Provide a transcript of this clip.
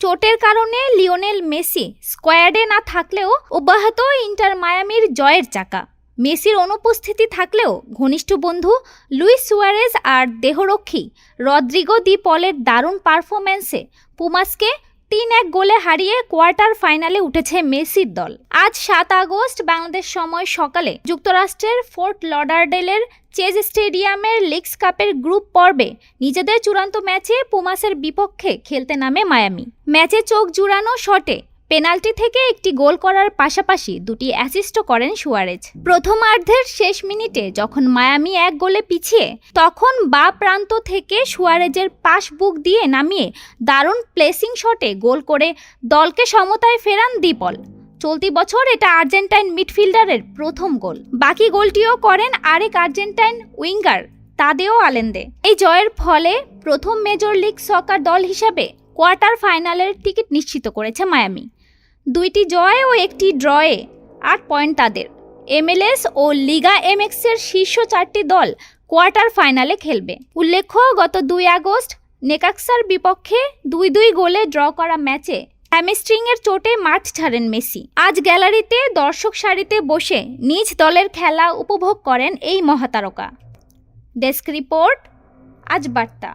চোটের কারণে Lionel Messi স্কোয়াডে না থাকলেও অব্যাহত ইন্টার মায়ামির জয়ের চাকা। মেসির অনুপস্থিতি থাকলেও ঘনিষ্ঠ বন্ধু লুইস সুয়ারেজ আর দেহরক্ষী রদ্রিগো দি পলের দারুণ পারফরম্যান্সে পুমাসকে তিন এক গোলে হারিয়ে কোয়ার্টার ফাইনালে উঠেছে মেসির দল। আজ সাত আগস্ট, বাংলাদেশ সময় সকালে যুক্তরাষ্ট্রের ফোর্ট লডারডেলের চেজ স্টেডিয়ামের লিগস কাপের গ্রুপ পর্বে নিজেদের চূড়ান্ত ম্যাচে পুমাসের বিপক্ষে খেলতে নামে মায়ামি। ম্যাচে চোখ জুড়ানো শটে পেনাল্টি থেকে একটি গোল করার পাশাপাশি দুটি অ্যাসিস্টও করেন সুয়ারেজ। প্রথমার্ধের শেষ মিনিটে যখন মায়ামি এক গোলে পিছিয়ে, তখন বা প্রান্ত থেকে সুয়ারেজের পাশ বুক দিয়ে নামিয়ে দারুণ প্লেসিং শটে গোল করে দলকে সমতায় ফেরান দীপল চলতি বছর এটা আর্জেন্টাইন মিডফিল্ডারের প্রথম গোল। বাকি গোলটিও করেন আরেক আর্জেন্টাইন উইঙ্গার, তাদেও আলেন্দে। এই জয়ের ফলে প্রথম মেজর লিগ সকার দল হিসাবে কোয়ার্টার ফাইনালের টিকিট নিশ্চিত করেছে মায়ামি। দুইটি জয় ও একটি ড্রয়ে আট পয়েন্ট তাদের। এমএলএস ও লিগা এমএক্সের শীর্ষ চারটি দল কোয়ার্টার ফাইনালে খেলবে। উল্লেখ্য, গত দুই আগস্ট নেকাক্সার বিপক্ষে দুই দুই গোলে ড্র করা ম্যাচে হ্যামস্ট্রিং এর চোটে মাঠ ছাড়েন মেসি। আজ গ্যালারিতে দর্শক সারিতে বসে নিজ দলের খেলা উপভোগ করেন এই মহাতারকা। ডেস্ক রিপোর্ট, আজ বার্তা।